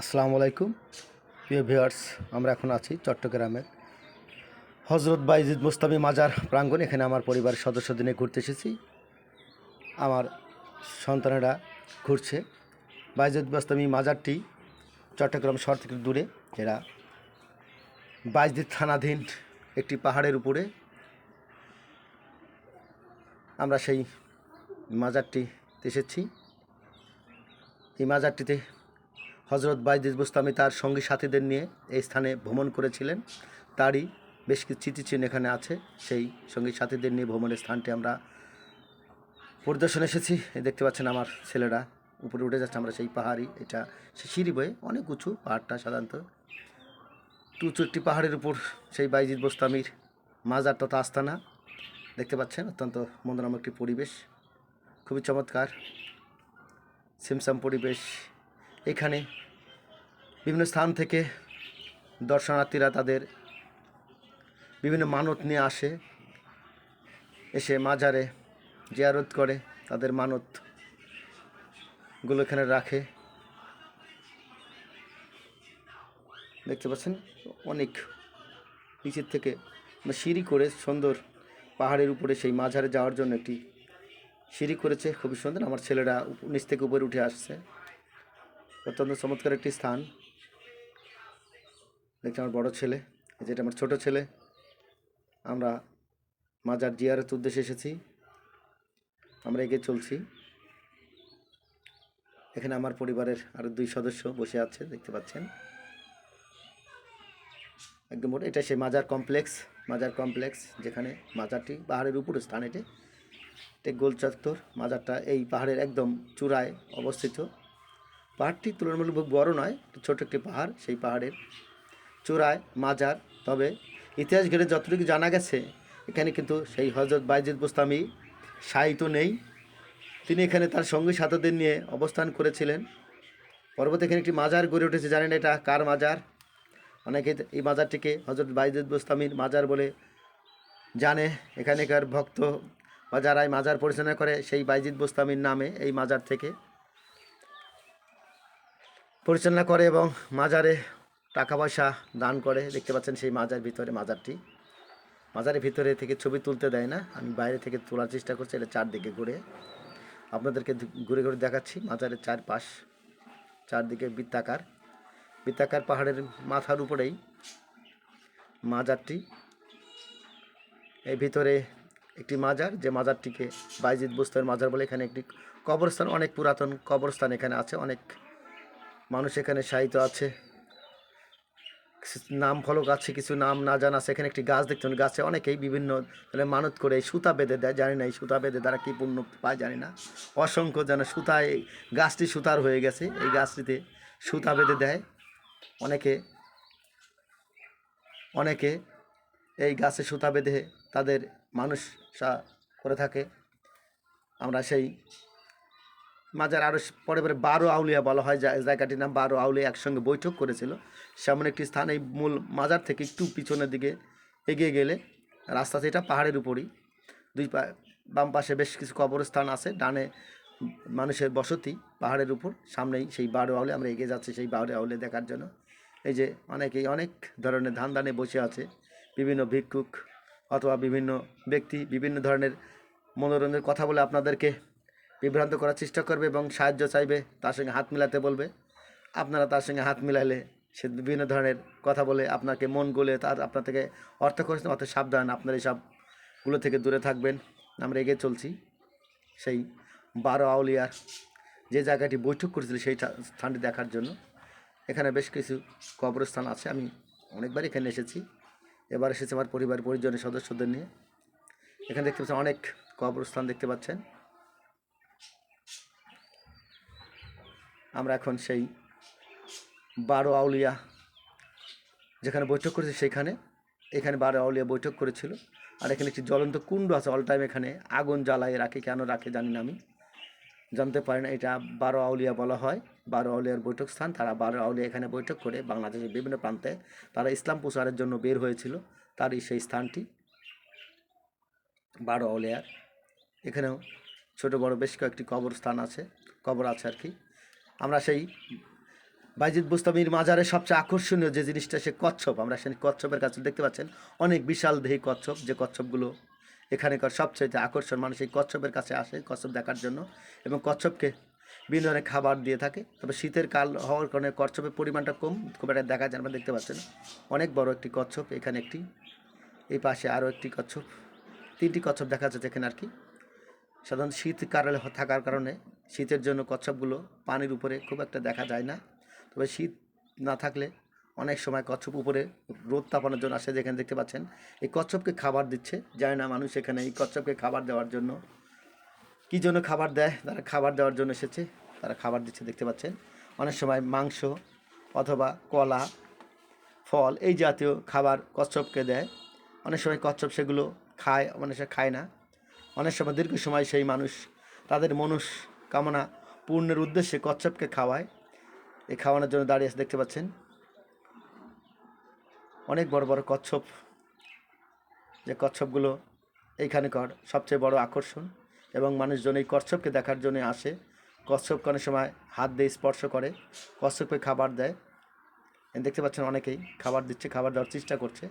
আসসালামু আলাইকুম। প্রিয় ভিউয়ার্স, আমরা এখন আছি চট্টগ্রামের হজরত বাইজিদ মুস্তামি মাজার প্রাঙ্গণ। এখানে আমার পরিবারের সদস্যদের নিয়ে ঘুরতে এসেছি। আমার সন্তানেরা ঘুরছে। বাইজিদ মুস্তামি মাজারটি চট্টগ্রাম শহর থেকে দূরে। এরা বাইজিদ থানাধীন একটি পাহাড়ের উপরে। আমরা সেই মাজারটি এসেছি। এই মাজারটিতে হজরত বাইদিস বুস্তামি তার সঙ্গী সাথীদের নিয়ে এই স্থানে ভ্রমণ করেছিলেন। তারই বেশ কিছু স্মৃতিচিহ্ন এখানে আছে। সেই সঙ্গী সাথীদের নিয়ে ভ্রমণের স্থানটি আমরা পরিদর্শন এসেছি। দেখতে পাচ্ছেন আমার ছেলেরা। উপরে উঠে যাচ্ছে আমরা সেই পাহাড়ি, এটা সে সিঁড়ি বয়ে অনেক উঁচু পাহাড়টা সাধারণত। উঁচু একটি পাহাড়ের উপর সেই বাইজিদ বোস্তামির মাজার তথা আস্তানা। দেখতে পাচ্ছেন অত্যন্ত মনোরম একটি পরিবেশ। খুবই চমৎকার। সিমসাম পরিবেশ। এখানে বিভিন্ন স্থান থেকে দর্শনার্থীরা তাদের বিভিন্ন মানত নিয়ে আসে। এসে মাজারে জিয়ারত করে, তাদের মানতগুলো এখানে রাখে। দেখতে পাচ্ছেন, অনেক নিচের থেকে মানে সিঁড়ি করে সুন্দর পাহাড়ের উপরে সেই মাঝারে যাওয়ার জন্য একটি সিঁড়ি করেছে। খুবই সুন্দর, আমার ছেলেরা নিচ থেকে উপরে উঠে আসছে। অত্যন্ত চমৎকার একটি স্থান। দেখছি আমার বড় ছেলে যেটা আমার ছোট ছেলে। আমরা মাজার জিয়ারত উদ্দেশ্যে এসেছি। আমরা এগিয়ে চলছি। এখানে আমার পরিবারের আরও দুই সদস্য বসে আছে, দেখতে পাচ্ছেন। একদম এটা সেই মাজার কমপ্লেক্স মাজার কমপ্লেক্স, যেখানে মাজারটি পাহাড়ের উপরে স্থান, এটা। গোল চত্বর মাজারটা এই পাহাড়ের একদম চূড়ায় অবস্থিত। পাহাড়টি তুলনামূলক বড় নয় ছোট একটি পাহাড়, সেই পাহাড়ের চূড়ায়, মাজার। তবে ইতিহাস ঘিরে যতটুকু জানা গেছে, এখানে কিন্তু সেই হজরত বাইজিদ বুস্তামি সাহিত্য নেই। তিনি এখানে তার সঙ্গী সাথীদের নিয়ে অবস্থান করেছিলেন। পরবর্তী এখানে একটি মাজার গড়ে উঠেছে, জানেন এটা কার মাজার? অনেকে এই মাজারটিকে হজরত বাইজিদ বুস্তামির মাজার বলে জানে। এখানেকার ভক্ত বা যারা এই মাজার পরিচালনা করে, সেই বাইজিদ বুস্তামির নামে এই মাজার থেকে পরিচালনা করে এবং মাজারে টাকা পয়সা দান করে। দেখতে পাচ্ছেন সেই মাজার ভিতরে, মাজারটি। মাজারের ভিতরে থেকে ছবি তুলতে দেয় না। আমি বাইরে থেকে তোলার চেষ্টা করছি, এটা চারদিকে ঘুরে। আপনাদেরকে ঘুরে ঘুরে দেখাচ্ছি, মাজারের চারপাশ, চারদিকে বৃত্তাকার। বৃত্তাকার পাহাড়ের মাথার উপরেই মাজারটি। এই ভিতরে একটি মাজার, যে মাজারটিকে বাইজিদ বুস্তের মাজার বলে, এখানে একটি কবরস্থান, অনেক পুরাতন কবরস্থান এখানে আছে, অনেক মানুষ এখানে সাহিত্য আছে। নাম ফলক আছে, কিছু নাম না জানা। আছে এখানে একটি গাছ দেখতে পাবেন। গাছে অনেকেই বিভিন্ন মানে মানত করে সুতা বেঁধে দেয়। জানি না এই সুতা বেঁধে তারা কী পূর্ণ পায়, জানি না। অসংখ্য যেন সুতায়, গাছটি সুতার হয়ে গেছে। এই গাছটিতে সুতা বেঁধে দেয়। অনেকে অনেকে এই গাছে সুতা বেঁধে তাদের মানুষ করে থাকে। আমরা সেই মাজার আরও পরে পরে বারো আউলিয়া বলা হয় জায়গাটির নাম বারো আউলিয়া একসঙ্গে বৈঠক করেছিল। সেমন একটি স্থান, এই মূল মাজার থেকে একটু পিছনের দিকে এগিয়ে গেলে রাস্তা সেটা পাহাড়ের উপরই। দুই পা বাম পাশে বেশ কিছু কবরস্থান আছে, ডানে মানুষের বসতি পাহাড়ের উপর। সামনেই সেই বারো আউলে আমরা এগিয়ে যাচ্ছি সেই বারো আউলে দেখার জন্য। এই যে অনেকেই অনেক ধরনের ধান দানে বসে আছে, বিভিন্ন ভিক্ষুক অথবা বিভিন্ন ব্যক্তি, বিভিন্ন ধরনের মনোরঞ্জনের কথা বলে আপনাদেরকে বিভ্রান্ত করার চেষ্টা করবে এবং সাহায্য চাইবে, তার সঙ্গে হাত মিলাতে বলবে। আপনারা তার সঙ্গে হাত মিলালে সে বিভিন্ন ধরনের কথা বলে আপনাকে মন গলে তার আপনার থেকে অর্থ করেছেন অর্থ সাবধান, আপনার এইসবগুলো থেকে দূরে থাকবেন। আমরা এগিয়ে চলছি। সেই বারো আউলিয়ার যে জায়গাটি বৈঠক করেছিল সেই স্থানটি দেখার জন্য। এখানে বেশ কিছু কবরস্থান আছে, আমি অনেকবার এখানে এসেছি। এবার এসেছি আমার পরিবার পরিজনের সদস্যদের নিয়ে। এখানে দেখতে পাচ্ছেন অনেক কবরস্থান দেখতে পাচ্ছেন। আমরা এখন সেই বারো আউলিয়া যেখানে বৈঠক করেছি সেখানে এখানে বারো আউলিয়া বৈঠক করেছিল। আর এখানে একটি জ্বলন্ত কুণ্ড আছে অল টাইম এখানে। আগুন জ্বালায় রাখে, কেন রাখে জানি না আমি। জানতে পারি না, এটা বারো আউলিয়া বলা হয়। বারো আউলিয়ার বৈঠক স্থান, তারা বারো আউলিয়া এখানে বৈঠক করে বাংলাদেশের বিভিন্ন প্রান্তে তারা ইসলাম প্রচারের জন্য বের হয়েছিল। তারই সেই স্থানটি বারো আউলিয়ার। এখানেও ছোট বড় বেশ কয়েকটি কবরস্থান আছে, কবর আছে আর কি। আমরা সেই বাইজিদ বুস্তামির মাজারে সবচেয়ে আকর্ষণীয় যে জিনিসটা, সে কচ্ছপ। আমরা সেই কচ্ছপের কাছে দেখতে পাচ্ছেন, অনেক বিশাল দেহি কচ্ছপ, যে কচ্ছপগুলো এখানকার সবচেয়ে আকর্ষণ। মানুষ এই কচ্ছপের কাছে আসে, কচ্ছপ দেখার জন্য, এবং কচ্ছপকে বিভিন্ন ধরনের খাবার দিয়ে থাকে। তবে শীতের কাল হওয়ার কারণে কচ্ছপের পরিমাণটা কম, খুব একটা দেখা যায় আমরা দেখতে পাচ্ছেন। অনেক বড় একটি কচ্ছপ, এখানে একটি, এই পাশে আরও একটি কচ্ছপ, তিনটি কচ্ছপ দেখা যাচ্ছে এখানে আর কি। সাধারণত শীত কারণে থাকার কারণে শীতের জন্য কচ্ছপগুলো পানির উপরে খুব একটা দেখা যায় না। তবে শীত না থাকলে অনেক সময় কচ্ছপ উপরে রোদ তাপানোর জন্য আসে, যেখানে দেখতে পাচ্ছেন এই কচ্ছপকে খাবার দিচ্ছে। যায় না মানুষ এখানে এই কচ্ছপকে খাবার দেওয়ার জন্য কী জন্য খাবার দেয়, তারা খাবার দেওয়ার জন্য এসেছে, তারা খাবার দিচ্ছে দেখতে পাচ্ছেন। অনেক সময় মাংস অথবা কলা, ফল এই জাতীয় খাবার কচ্ছপকে দেয়। অনেক সময় কচ্ছপ সেগুলো খায়, অনেক সময় খায় না। অনেক সময়, দীর্ঘ সময় সেই মানুষ তাদের মনুষ কামনা পূর্ণের উদ্দেশ্যে কচ্ছপকে খাওয়ায়। এই খাওয়ানোর জন্য দাঁড়িয়ে আছে, দেখতে পাচ্ছেন। অনেক বড় বড় কচ্ছপ। যে কচ্ছপগুলো এইখানকার সবচেয়ে বড় আকর্ষণ এবং মানুষজন এই কচ্ছপকে দেখার জন্য আসে। কচ্ছপকে অনেক সময় হাত দিয়ে স্পর্শ করে, কচ্ছপকে খাবার দেয়। দেখতে পাচ্ছেন অনেকেই খাবার দিচ্ছে, খাবার দেওয়ার চেষ্টা করছে।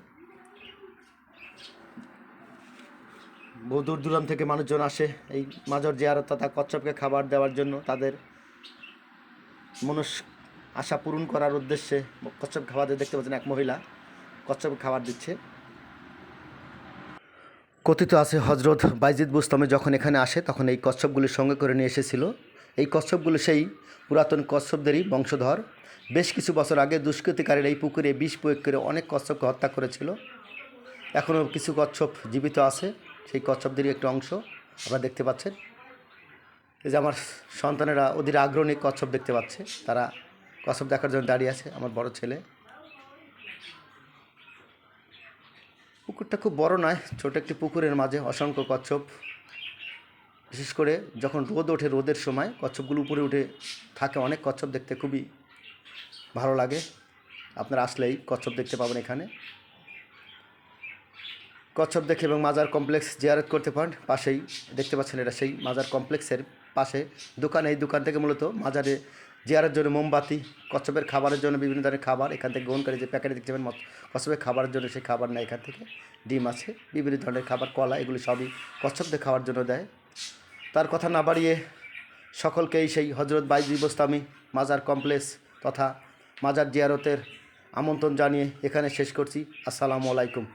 বহু দূর দূরান্ত থেকে মানুষজন আসে এই মাজর জিয়ারত তথা কচ্ছপকে খাবার দেওয়ার জন্য তাদের মনস আশা পূরণ করার উদ্দেশ্যে কচ্ছপ খাবার দেখতে পাচ্ছেন এক মহিলা কচ্ছপ খাবার দিচ্ছে। কথিত আছে হজরত বাইজিদ বুস্তমে যখন এখানে আসে, তখন এই কচ্ছপগুলি সঙ্গে করে নিয়ে এসেছিল। এই কচ্ছপগুলো সেই পুরাতন কচ্ছপদেরই বংশধর। বেশ কিছু বছর আগে দুষ্কৃতিকারীরা এই পুকুরে বিষ প্রয়োগ করে অনেক কচ্ছপকে হত্যা করেছিল। এখনও কিছু কচ্ছপ জীবিত আছে। সেই কচ্ছপদেরই একটি অংশ আপনারা দেখতে পাচ্ছেন। এই যে আমার সন্তানেরা ওদের আগ্রহী কচ্ছপ দেখতে পাচ্ছে। তারা কচ্ছপ দেখার জন্য দাঁড়িয়ে আছে আমার বড় ছেলে। পুকুরটা খুব বড় নয়, ছোট একটি পুকুরের মাঝে অসংখ্য কচ্ছপ। বিশেষ করে যখন রোদ ওঠে রোদের সময়, কচ্ছপগুলো উপরে উঠে থাকে অনেক কচ্ছপ দেখতে খুবই ভালো লাগে। আপনারা আসলেই কচ্ছপ দেখতে পাবেন এখানে। কচ্ছপ দেখে এবং মাজার কমপ্লেক্স জিয়ারত করতে পারেন, পাশেই দেখতে পাচ্ছেন এটা সেই মাজার কমপ্লেক্সের পাশে। দোকান, এই দোকান থেকে মূলত মাজারে জিয়ারের জন্য মোমবাতি, কচ্ছপের খাবারের জন্য বিভিন্ন ধরনের খাবার, এখান থেকে গ্রহণ করে যে প্যাকেটে দেখতে পাবেন কচ্ছপের খাবারের জন্য সেই খাবার নেয় এখান থেকে। ডিম আছে, বিভিন্ন ধরনের খাবার, কলা, এগুলি সবই কচ্ছপদের খাওয়ার জন্য দেয়। তার কথা না বাড়িয়ে সকলকেই সেই হজরত বাইজি বোস্তামি মাজার কমপ্লেক্স তথা মাজার জিয়ারতের আমন্ত্রণ জানিয়ে এখানে শেষ করছি। আসসালামু আলাইকুম।